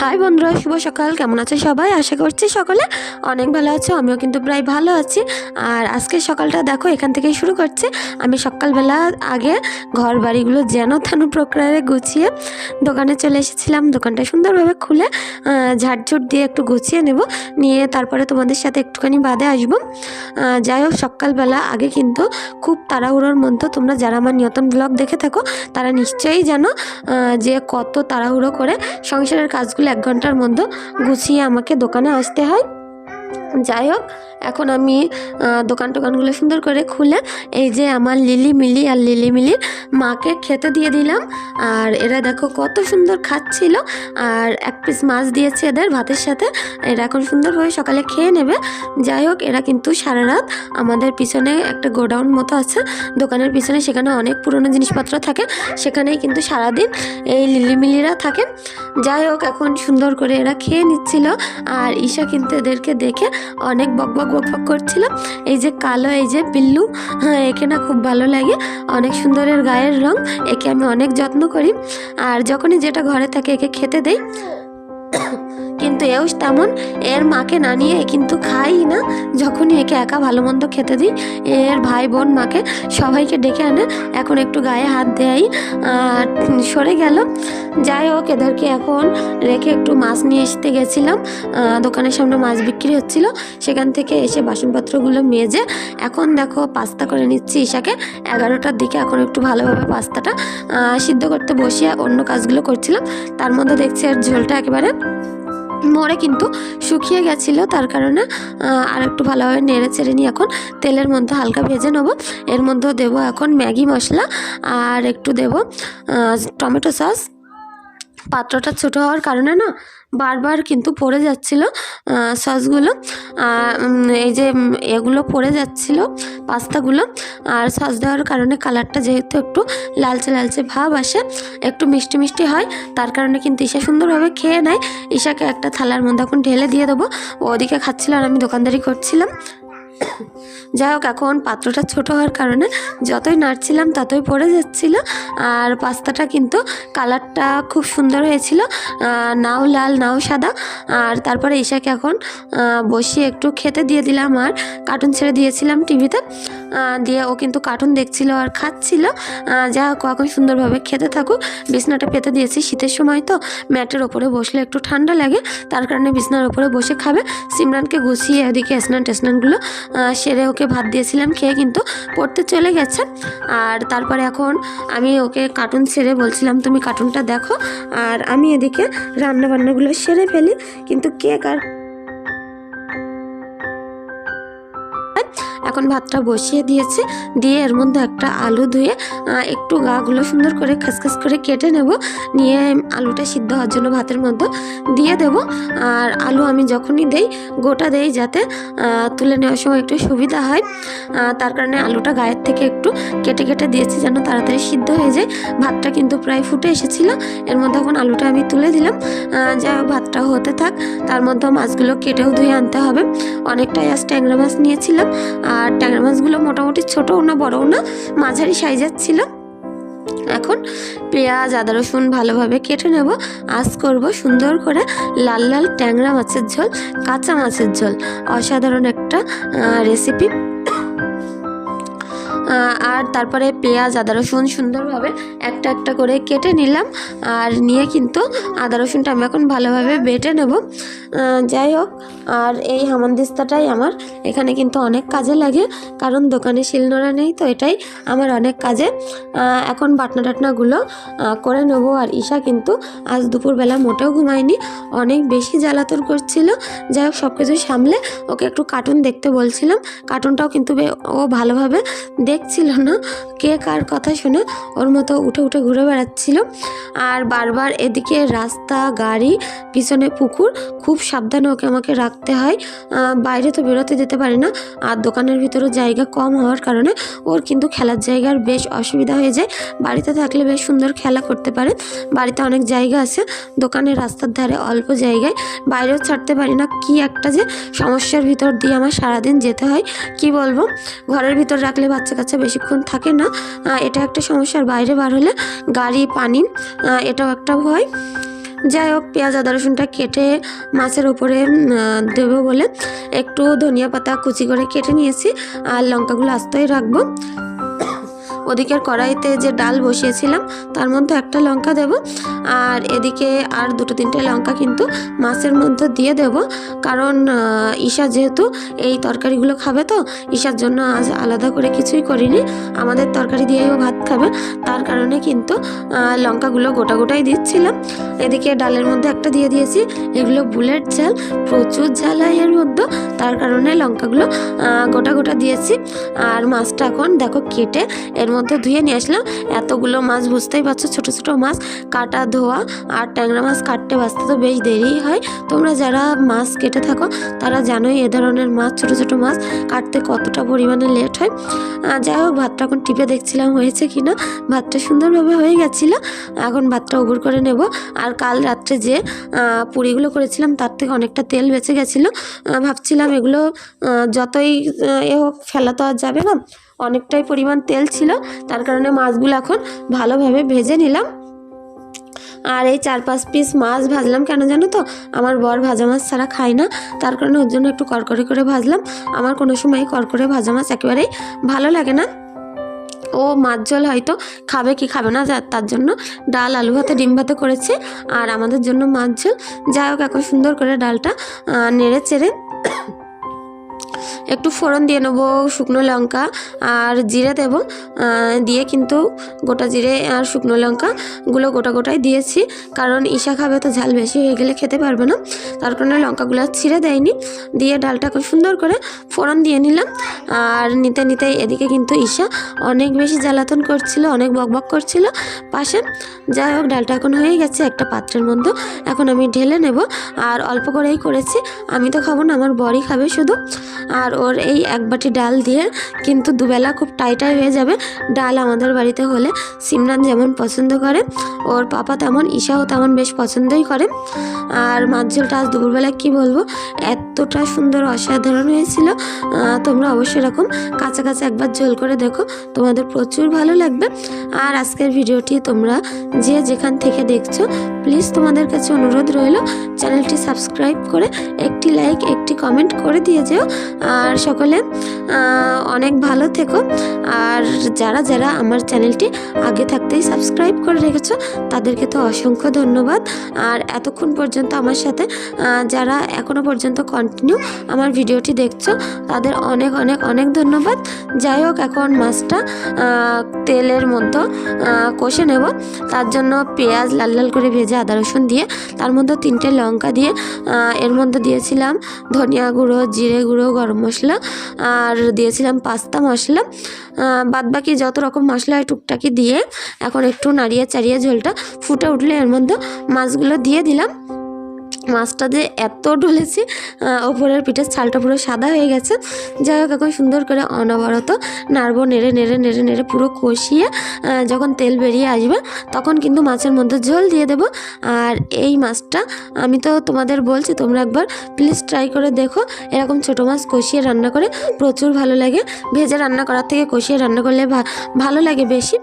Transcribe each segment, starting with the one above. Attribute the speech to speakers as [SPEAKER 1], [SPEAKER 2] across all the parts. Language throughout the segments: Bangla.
[SPEAKER 1] হাই বন্ধুরা, শুভ সকাল। কেমন আছে সবাই? আশা করছি সকলে অনেক ভালো আছো, আমিও কিন্তু প্রায় ভালো আছি। আর আজকে সকালটা দেখো, এখান থেকেই শুরু করছে। আমি সকালবেলা আগে ঘর বাড়িগুলো যেন তেন প্রকারে গুছিয়ে দোকানে চলে এসেছিলাম। দোকানটা সুন্দরভাবে খুলে ঝাড়ঝুট দিয়ে একটু গুছিয়ে নেব। নিয়ে তারপরে তোমাদের সাথে একটুখানি বাদে আসব। যাই হোক, সকালবেলা আগে কিন্তু খুব তাড়াহুড়োর মধ্যে তোমরা যারা আমার নিয়তন ব্লগ দেখে থাকো, তারা নিশ্চয়ই জানো যে কত তাড়াহুড়ো করে সংসারের কাজগুলো এক ঘণ্টার মধ্যে গুছিয়ে আমাকে দোকানে আসতে হয়। যাই হোক, এখন আমি দোকান টোকানগুলো সুন্দর করে খুলে এই যে আমার লিলি মিলি আর লিলি মিলির মাকে খেতে দিয়ে দিলাম। আর এরা দেখো কত সুন্দর খাচ্ছিল। আর এক পিস মাছ দিয়েছে এদের ভাতের সাথে। এরা এখন সুন্দরভাবে সকালে খেয়ে নেবে। যাই হোক, এরা কিন্তু সারা রাত আমাদের পিছনে একটা গোডাউন মতো আছে। দোকানের পিছনে সেখানে অনেক পুরনো জিনিসপত্র থাকে। সেখানেই কিন্তু সারাদিন এই লিলিমিলিরা থাকে। যাই হোক, এখন সুন্দর করে এরা খেয়ে নিচ্ছিল। আর ঈশা কিন্তু এদেরকে দেখে অনেক বক বক বক বক করছিল। এই যে কালো, এই যে পিল্লু হ্যাঁ একে না খুব ভালো লাগে। অনেক সুন্দরের গায়ের রং, একে আমি অনেক যত্ন করি। আর যখনই যেটা ঘরে থাকে, একে খেতে দেই। কিন্তু এও তেমন। এর মাকে না নিয়ে কিন্তু খাই না। যখনই একে একা ভালো মন্দ খেতে দিই, এর ভাই বোন মাকে সবাইকে ডেকে আনে। এখন একটু গায়ে হাত দেয় আর সরে গেল। যাই হোক, এদেরকে এখন রেখে একটু মাছ নিয়ে আসতে গেছিলাম। দোকানের সামনে মাছ বিক্রি হচ্ছিল। সেখান থেকে এসে বাসনপত্রগুলো মেজে এখন দেখো পাস্তা করে নিচ্ছি ঈশাকে। এগারোটার দিকে এখন একটু ভালোভাবে পাস্তাটা সিদ্ধ করতে বসিয়ে অন্য কাজগুলো করছিলাম। তার মধ্যে দেখছি আর ঝোলটা একেবারে মরে কিন্তু শুকিয়ে গেছিল, তার কারণে আর একটু ভালোভাবে নেড়ে চেড়ে নিয়ে এখন তেলের মধ্যে হালকা ভেজে নেব। এর মধ্যে দেবো এখন ম্যাগি মশলা আর একটু দেব টমেটো সস। পাত্রটা ছোটো হওয়ার কারণে না বারবার কিন্তু পড়ে যাচ্ছিল সসগুলো। এই যে এগুলো পড়ে যাচ্ছিল, পাস্তাগুলো। আর সস দেওয়ার কারণে কালারটা যেহেতু একটু লালচে লালচে ভাব আসে, একটু মিষ্টি মিষ্টি হয়, তার কারণে কিন্তু ঈশা সুন্দরভাবে খেয়ে নেয়। ঈশাকে একটা থালার মধ্যে এখন ঢেলে দিয়ে দেবো। ওদিকে খাচ্ছিল আর আমি দোকানদারি করছিলাম। যাই হোক এখন পাত্রটা ছোট হওয়ার কারণে যতই নাড়ছিলাম ততই পড়ে যাচ্ছিল আর পাস্তাটা কিন্তু কালারটা খুব সুন্দর হয়েছিল নাও লাল, নাও সাদা। আর তারপরে ঈশাকে এখন বসিয়ে একটু খেতে দিয়ে দিলাম আর কার্টুন ছেড়ে দিয়েছিলাম টিভিতে। দিয়ে ও কিন্তু কার্টুন দেখছিল আর খাচ্ছিল। যা হোক এখন সুন্দরভাবে খেতে থাকুক। বিছনাটা পেতে দিয়েছি শীতের সময় তো, ম্যাটের ওপরে বসলে একটু ঠান্ডা লাগে, তার কারণে বিছনার ওপরে বসে খাবে। সিমরানকে গুছিয়ে এদিকে স্নান টেসনানগুলো সেরে ওকে ভাত দিয়েছিলাম, খেয়ে কিন্তু পড়তে চলে গেছে। আর তারপরে এখন আমি ওকে কার্টুন সেরে বলছিলাম, তুমি কার্টুনটা দেখো। আর আমি এদিকে রান্না বান্নাগুলো সেরে ফেলি। কিন্তু কেক আর এখন ভাতটা বসিয়ে দিয়েছি। দিয়ে এর মধ্যে একটা আলু ধুয়ে একটু গাগুলো সুন্দর করে খাসখাস করে কেটে নেব। নিয়ে আলুটা সিদ্ধ হওয়ার জন্য ভাতের মধ্যে দিয়ে দেব। আর আলু আমি যখনই দেই, গোটা দেই যাতে তুলে নেওয়ার সময় একটু সুবিধা হয়। তার কারণে আলুটা গায়ের থেকে একটু কেটে কেটে দিয়েছি যেন তাড়াতাড়ি সিদ্ধ হয়ে যায়। ভাতটা কিন্তু প্রায় ফুটে এসেছিল। এর মধ্যে এখন আলুটা আমি তুলে দিলাম। যা ভাতটা হতে থাক। তার মধ্যে মাছগুলো কেটেও ধুয়ে আনতে হবে। অনেকটাই আজ ট্যাংরা মাছ নিয়েছিলাম। আর ট্যাংরা মাছগুলো মোটামুটি ছোটও না, বড়ও না, মাঝারি সাইজের ছিল। এখন পেঁয়াজ, আদা, রসুন ভালোভাবে কেটে নেব। আজ করব সুন্দর করে লাল লাল ট্যাংরা মাছের ঝোল, কাঁচা মাছের ঝোল। অসাধারণ একটা রেসিপি আর তারপরে পেঁয়াজ, আদা রসুন সুন্দরভাবে একটা একটা করে কেটে নিলাম। আর নিয়ে কিন্তু আদা রসুনটা আমি এখন ভালোভাবে বেটে নেব। যাই হোক, আর এই হামানদিস্তাটাই আমার। এখানে কিন্তু অনেক কাজে লাগে, কারণ দোকানে শিলনোড়া নেই, তো এটাই আমার অনেক কাজে। এখন বাটনা টাটনাগুলো করে নেব। আর ঈশা কিন্তু আজ দুপুরবেলা মোটেও ঘুমায়নি, অনেক বেশি জ্বালাতন করছিল। যাই হোক সব কিছু সামলে ওকে একটু কার্টুন দেখতে বলছিলাম। কার্টুনটাও কিন্তু ও ভালোভাবে দেখছিল না। কে কার কথা শুনে ওর মতো উঠে উঠে ঘুরে বেড়াচ্ছিল। আর বারবার এদিকে রাস্তা, গাড়ি, পিছনে পুকুর, খুব সাবধানে ওকে আমাকে রাখতে হয়। বাইরে তো বেরোতে যেতে পারি না। আর দোকানের ভিতরে জায়গা কম হওয়ার কারণে ওর কিন্তু খেলার জায়গার বেশ অসুবিধা হয়ে যায়। বাড়িতে থাকলে বেশ সুন্দর খেলা করতে পারে। বাড়িতে অনেক জায়গা আছে। দোকানের রাস্তার ধারে অল্প জায়গায়। বাইরেও ছাড়তে পারি না। কি একটা যে সমস্যার ভিতর দিয়ে আমার সারাদিন যেতে হয়, কি বলব? ঘরের ভিতর রাখলে বাচ্চা কাচ্চা বেশিক্ষণ থাকে না এটা একটা সমস্যার বাইরে বার হলে গাড়ি, পানি এটাও একটা ভয়। যাই হোক, পেঁয়াজ, আদা, রসুনটা কেটে মাছের ওপরে দেবো বলে একটু ধনিয়া পাতা কুচি করে কেটে নিয়েছি, আর লঙ্কাগুলো আস্তই রাখব। ওদিকের কড়াইতে যে ডাল বসিয়েছিলাম, তার মধ্যে একটা লঙ্কা দেব। আর এদিকে আর দুটো তিনটে লঙ্কা কিন্তু মাছের মধ্যে দিয়ে দেব। কারণ ঈশা যেহেতু এই তরকারিগুলো খাবে তো, ঈশার জন্য আজ আলাদা করে কিছুই করিনি। আমাদের তরকারি দিয়েও ভাত খাবে। তার কারণে কিন্তু লঙ্কাগুলো গোটা গোটাই দিচ্ছিলাম। এদিকে ডালের মধ্যে একটা দিয়ে দিয়েছি। এগুলো বুলেট ঝাল, প্রচুর ঝাল এর মধ্যে। তার কারণে লঙ্কাগুলো গোটা গোটা দিয়েছি। আর মাছটা এখন দেখো কেটে এর মধ্যে ধুয়ে নিয়ে আসলাম। এতগুলো মাছ বুঝতেই পারছ, ছোট ছোট মাছ, কাটা ধোয়া আর ট্যাংরা মাছ কাটতে বাঁচতে তো বেশ দেরি হয়। তোমরা যারা মাছ কেটে থাকো, তারা জানোই এ ধরনের মাছ, ছোট ছোট মাছ কাটতে কতটা পরিমাণে লেট হয়। যাই হোক, ভাতটা এখন টিপে দেখছিলাম হয়েছে কি না ভাতটা সুন্দরভাবে হয়ে গেছিল। এখন ভাতটা উবুর করে নেব। আর কাল রাত্রে যে পুরিগুলো করেছিলাম, তার থেকে অনেকটা তেল বেঁচে গেছিল। ভাবছিলাম এগুলো যতই এ হোক, ফেলা তো আর যাবে না। অনেকটাই পরিমাণ তেল ছিল, তার কারণে মাছগুলো এখন ভালোভাবে ভেজে নিলাম। আর এই চার পাঁচ পিস মাছ ভাজলাম, কেন জানো তো? আমার বর ভাজা মাছ ছাড়া খায় না, তার কারণে ওর জন্য একটু করকরে করে ভাজলাম। আমার কোনো সময় করকরে ভাজা মাছ একেবারেই ভালো লাগে না। ও মাছ ঝোল হয়তো খাবে কি খাবে না তার জন্য ডাল, আলু ভাতে, ডিম ভাতে করেছে। আর আমাদের জন্য মাছ ঝোল। যাই হোক, এখন সুন্দর করে ডালটা নেড়ে চেড়ে একটু ফোড়ন দিয়ে নেব শুকনো লঙ্কা আর জিরে দেবো। দিয়ে কিন্তু গোটা জিরে আর শুকনো লঙ্কাগুলো গোটা গোটাই দিয়েছি। কারণ ঈশা খাবে তো ঝাল বেশি হয়ে গেলে খেতে পারবে না। তার কারণে লঙ্কাগুলো ছিঁড়ে দেয়নি। দিয়ে ডালটা খুব সুন্দর করে ফোড়ন দিয়ে নিলাম। আর নিতে নিতে এদিকে কিন্তু ঈশা অনেক বেশি জ্বালাতন করছিল, অনেক বকবক করছিল। পাশে যাই হোক, ডালটা এখন হয়ে গেছে একটা পাত্রের মধ্যে। এখন আমি ঢেলে নেব। আর অল্প করেই করেছি। আমি তো খাব না, আমার বরই খাবে শুধু। আর ওর এই এক বাটি ডাল দিয়ে কিন্তু দুবেলা খুব টাইটাই হয়ে যাবে। ডাল আমাদের বাড়িতে হলে সিমরান যেমন পছন্দ করে, ওর পাপা তেমন, ঈশাও তেমন বেশ পছন্দই করে। আর মাছ ঝোলটা আজ দুপুরবেলায় কী বলব, এতটা সুন্দর অসাধারণ হয়েছিল। তোমরা অবশ্যই এরকম কাঁচা একবার ঝোল করে দেখো, তোমাদের প্রচুর ভালো লাগবে। আর আজকের ভিডিওটি তোমরা যে যেখান থেকে দেখছ প্লিজ তোমাদের কাছে অনুরোধ রইল, চ্যানেলটি সাবস্ক্রাইব করে একটি লাইক একটি কমেন্ট করে দিয়ে যেও। আর সকলে অনেক ভালো থেকো। আর যারা যারা আমার চ্যানেলটি আগে থাকতেই সাবস্ক্রাইব করে রেখেছো, তাদেরকে তো অসংখ্য ধন্যবাদ। আর এতক্ষণ পর্যন্ত আমার সাথে যারা এখনও পর্যন্ত কন্টিনিউ আমার ভিডিওটি দেখছ, তাদের অনেক অনেক অনেক ধন্যবাদ। যাই হোক, এখন মাছটা তেলের মধ্যে কষে নেব। তার জন্য পেঁয়াজ লাল লাল করে ভেজে আদা, রসুন দিয়ে, তার মধ্যে তিনটে লঙ্কা দিয়ে এর মধ্যে দিয়েছিলাম ধনিয়া গুঁড়ো, জিরে গুঁড়ো, গরম মশলা আর দিয়েছিলাম পাস্তা মশলা। বাদ বাকি যত রকম মশলা হয় টুকটাকি দিয়ে এখন একটু নাড়িয়ে চাড়িয়ে ঝোলটা ফুটে উঠলে এর মধ্যে মাছগুলো দিয়ে দিলাম। মাছটা যে এত ঢলেছি ওপরের পিঠের ছালটা পুরো সাদা হয়ে গেছে। যাই হোক, এখন সুন্দর করে অনবরত নাড়বো, নেড়ে নেড়ে নেড়ে নেড়ে পুরো কষিয়ে যখন তেল বেরিয়ে আসবে, তখন কিন্তু মাছের মধ্যে ঝোল দিয়ে দেবো। আর এই মাছটা আমি তো তোমাদের বলছি, তোমরা একবার প্লিজ ট্রাই করে দেখো। এরকম ছোটো মাছ কষিয়ে রান্না করে প্রচুর ভালো লাগে। ভেজে রান্না করার থেকে কষিয়ে রান্না করলে ভালো লাগে বেশি।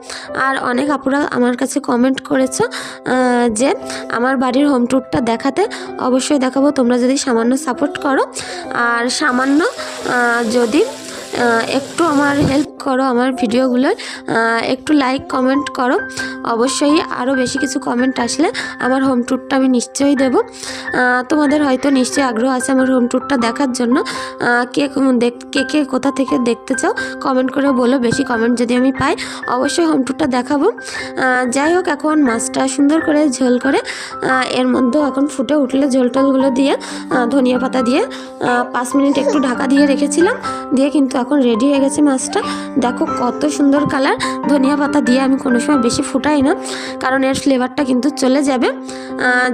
[SPEAKER 1] আর অনেক আপুরা আমার কাছে কমেন্ট করেছ যে আমার বাড়ির হোম ট্যুরটা দেখাতে অবশ্যই দেখাবো। তোমরা যদি সামান্য সাপোর্ট করো আর সামান্য যদি একটু আমার হেল্প করো আমার ভিডিওগুলোর একটু লাইক কমেন্ট করো। অবশ্যই আরও বেশি কিছু কমেন্ট আসলে আমার হোম ট্যুরটা আমি নিশ্চয়ই দেবো। তোমাদের হয়তো নিশ্চয়ই আগ্রহ আছে আমার হোম ট্যুরটা দেখার জন্য। কে কে কে কোথা থেকে দেখতে চাও কমেন্ট করে বলো, বেশি কমেন্ট যদি আমি পাই, অবশ্যই হোম ট্যুরটা দেখাবো। যাই হোক, এখন মাছটা সুন্দর করে ঝোল করে এর মধ্যে এখন ফুটে উঠলে ঝোল টোলগুলো দিয়ে ধনিয়া পাতা দিয়ে পাঁচ মিনিট একটু ঢাকা দিয়ে রেখেছিলাম। দিয়ে কিন্তু এখন রেডি হয়ে গেছে মাছটা। দেখো কত সুন্দর কালার ধনিয়া পাতা দিয়ে আমি কোনো সময় বেশি ফুটাই না, কারণ এর ফ্লেভারটা কিন্তু চলে যাবে।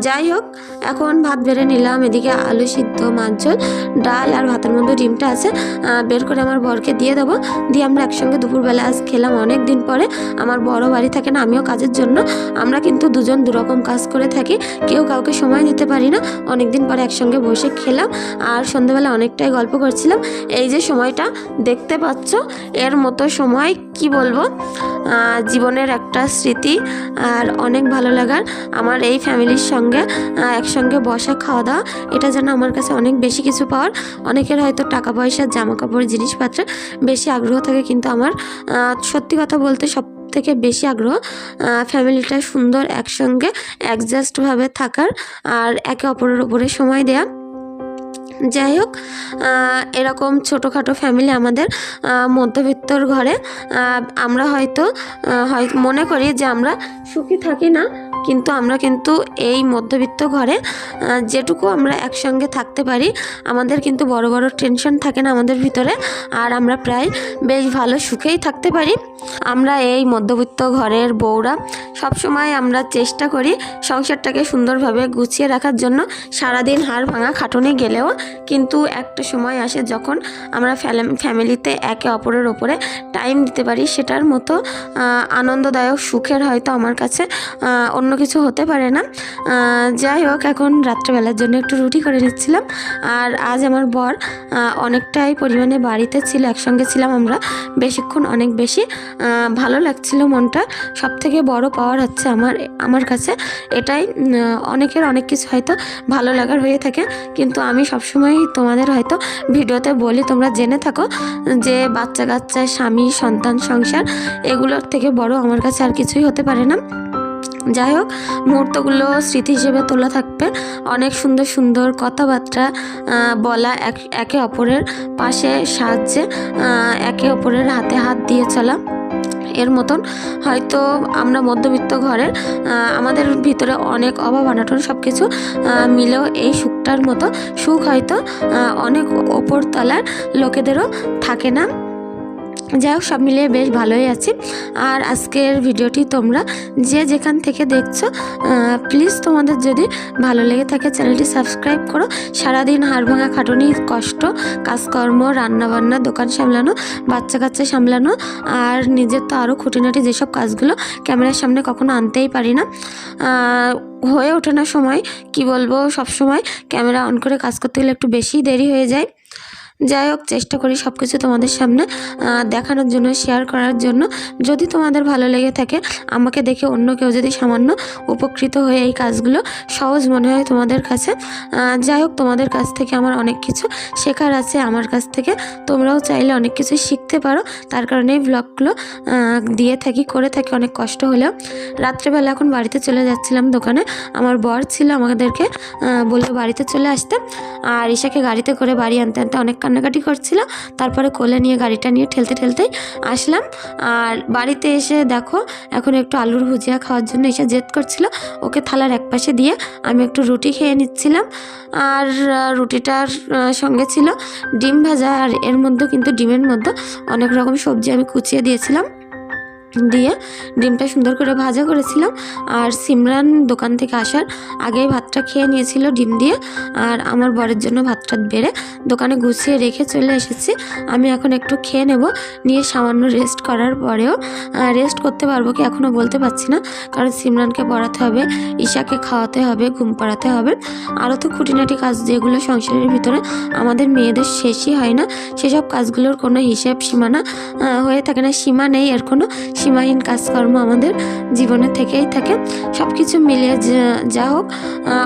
[SPEAKER 1] যাই হোক, এখন ভাত বেড়ে নিলাম। এদিকে আলু সিদ্ধ, মাছ ডাল আর ভাতের মধ্যে ডিমটা আছে। বের করে আমার বরকে দিয়ে দেবো। দিয়ে আমরা একসঙ্গে দুপুরবেলা আজ খেলাম অনেক দিন পরে। আমার বড় বাড়ি থাকে না, আমিও কাজের জন্য। আমরা কিন্তু দুজন দুরকম কাজ করে থাকি। কেউ কাউকে সময় দিতে পারি না। অনেক দিন পরে একসঙ্গে বসে খেলাম। আর সন্ধ্যাবেলা অনেকটাই গল্প করছিলাম। এই যে সময়টা দেখতে পাচ্ছ? এর মতো সময়, কি বলব? জীবনের একটা স্মৃতি আর অনেক ভালো লাগার। আমার এই ফ্যামিলির সঙ্গে একসঙ্গে বসা খাওয়া দাওয়া, এটা যেন আমার কাছে অনেক বেশি কিছু পাওয়ার। অনেকের হয়তো টাকা পয়সা জামা কাপড় জিনিসপত্রে বেশি আগ্রহ থাকে, কিন্তু আমার সত্যি কথা বলতে সব থেকে বেশি আগ্রহ ফ্যামিলিটা সুন্দর, একসঙ্গে অ্যাডজাস্টভাবে থাকার আর একে অপরের ওপরে সময় দেয়া। যাই হোক এরকম ছোটোখাটো ফ্যামিলি আমাদের মধ্যবিত্তর ঘরে আমরা হয়তো হয়, মনে করি যে আমরা সুখী থাকি না। কিন্তু আমরা কিন্তু এই মধ্যবিত্ত ঘরে যেটুকু আমরা একসঙ্গে থাকতে পারি আমাদের কিন্তু বড় বড় টেনশন থাকে না আমাদের ভিতরে। আর আমরা প্রায় বেশ ভালো সুখেই থাকতে পারি। আমরা এই মধ্যবিত্ত ঘরের বউরা সবসময় আমরা চেষ্টা করি সংসারটাকে সুন্দরভাবে গুছিয়ে রাখার জন্য। সারাদিন হাড় ভাঙা খাটুনি গেলেও কিন্তু একটা সময় আসে যখন আমরা ফ্যামিলিতে একে অপরের ওপরে টাইম দিতে পারি। সেটার মতো আনন্দদায়ক সুখের হয়তো আমার কাছে আহ, অন্য কিছু হতে পারে না। যাই হোক, এখন রাত্রেবেলার জন্য একটু রুটি করে নিচ্ছিলাম। আর আজ আমার বর অনেকটাই পরিমাণে বাড়িতে ছিল, একসঙ্গে ছিলাম আমরা বেশিক্ষণ অনেক বেশি। ভালো লাগছিল মনটা। সব থেকে বড় পাওয়ার হচ্ছে আমার আমার কাছে এটাই। অনেকের অনেক কিছু হয়তো ভালো লাগার হয়ে থাকে, কিন্তু আমি সবসময় তোমাদের হয়তো ভিডিওতে বলি, তোমরা জেনে থাকো যে বাচ্চা কাচ্চা স্বামী, সন্তান, সংসার, এগুলোর থেকে বড় আমার কাছে আর কিছুই হতে পারে না। যাই হোক, মুহূর্তগুলো স্মৃতি হিসেবে তোলা থাকবে। অনেক সুন্দর সুন্দর কথাবার্তা বলা এক অপরের পাশে সাহায্যে একে অপরের হাতে হাত দিয়ে চলা। এর মতন হয়তো আমরা মধ্যবিত্ত ঘরের আমাদের ভিতরে অনেক অভাব অনাটন সব কিছু মিলেও এই সুখটার মতো সুখ হয়তো অনেক ওপর তলার লোকেদেরও থাকে না। যাই হোক, সব মিলিয়ে বেশ ভালোই আছি। আর আজকের ভিডিওটি তোমরা যে যেখান থেকে দেখছ প্লিজ তোমাদের যদি ভালো লেগে থাকে চ্যানেলটি সাবস্ক্রাইব করো। সারাদিন হাড় ভাঙা খাটুনি, কষ্ট, কাজকর্ম, রান্নাবান্না, দোকান সামলানো, বাচ্চা কাচ্চা সামলানো, আর নিজের তো আরও খুঁটিনাটি যেসব কাজগুলো ক্যামেরার সামনে কখনো আনতেই পারি না। হয়ে ওঠে না সময়, কি বলব, সব সময় ক্যামেরা অন করে কাজ করতে গেলে একটু বেশি দেরি হয়ে যায়। যাই হোক, চেষ্টা করি সব কিছু তোমাদের সামনে দেখানোর জন্য শেয়ার করার জন্য। যদি তোমাদের ভালো লেগে থাকে, আমাকে দেখে অন্য কেউ যদি সামান্য উপকৃত হয়ে এই কাজগুলো সহজ মনে হয় তোমাদের কাছে যাই হোক, তোমাদের কাছ থেকে আমার অনেক কিছু শেখার আছে আমার কাছ থেকে। তোমরাও চাইলে অনেক কিছু শিখতে পারো। তার কারণে এই ব্লগগুলো দিয়ে থাকি, করে থাকি অনেক কষ্ট হলেও। রাত্রেবেলা এখন বাড়িতে চলে যাচ্ছিলাম দোকানে। আমার বর ছিল আমাদেরকে বলল বাড়িতে চলে আসতে। আর ঈশাকে গাড়িতে করে বাড়ি আনতে আনতে অনেক কান্নাকাটি করছিল, তারপরে কোলে নিয়ে গাড়িটা নিয়ে ঠেলতে ঠেলতে আসলাম। আর বাড়িতে এসে দেখো, এখন একটু আলুর ভুজিয়া খাওয়ার জন্য এসে জেদ করছিল। ওকে থালার এক পাশে দিয়ে আমি একটু রুটি খেয়ে নিচ্ছিলাম। আর রুটিটার সঙ্গে ছিল ডিম ভাজা। আর এর মধ্যে কিন্তু ডিমের মধ্যে অনেক রকম সবজি আমি কুচিয়ে দিয়েছিলাম। দিয়ে ডিমটা সুন্দর করে ভাজা করেছিলাম। আর সিমরান দোকান থেকে আসার আগেই ভাতটা খেয়ে নিয়েছিল ডিম দিয়ে। আর আমার বরের জন্য ভাতটা বেড়ে দোকানে গুছিয়ে রেখে চলে এসেছি। আমি এখন একটু খেয়ে নেব, নিয়ে সামান্য রেস্ট করার পরেও। রেস্ট করতে পারব কি এখনও বলতে পারছি না। কারণ সিমরানকে পড়াতে হবে, ঈশাকে খাওয়াতে হবে, ঘুম পাড়াতে হবে। আরও তো খুঁটিনাটি কাজ যেগুলো সংসারের ভিতরে আমাদের মেয়েদের শেষই হয় না। সেসব কাজগুলোর কোনো হিসেব সীমানা হয়ে থাকে না। সীমা নেই এর কোনো। সীমাহীন কাজকর্ম আমাদের জীবনে থেকেই থাকে। সব কিছু মিলিয়ে যা- হোক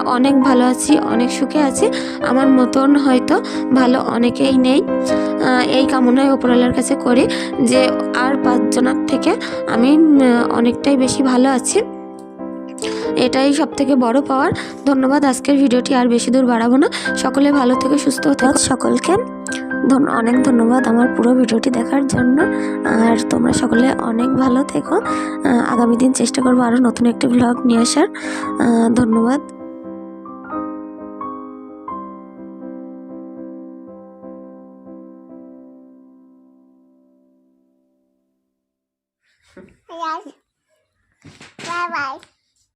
[SPEAKER 1] অনেক ভালো আছি, অনেক সুখে আছি। আমার মতন হয়তো ভালো অনেকেই নেই। এই কামনায় ওপরওয়ালার কাছে করি যে, আর পাঁচজনের থেকে আমি অনেকটাই বেশি ভালো আছি। এটাই সব থেকে বড় পাওয়ার। ধন্যবাদ, আজকের ভিডিওটি আর বেশি দূর বাড়াবো না। সকলে ভালো থেকে সুস্থ থাক। সকলকে। অনেক ধন্যবাদ আমার পুরো ভিডিওটি দেখার জন্য। আর তোমরা সকলে অনেক ভালো থেকো। আগামী দিন চেষ্টা করব আরও নতুন একটি ব্লগ নিয়ে আসার। ধন্যবাদ।
[SPEAKER 2] Bye bye.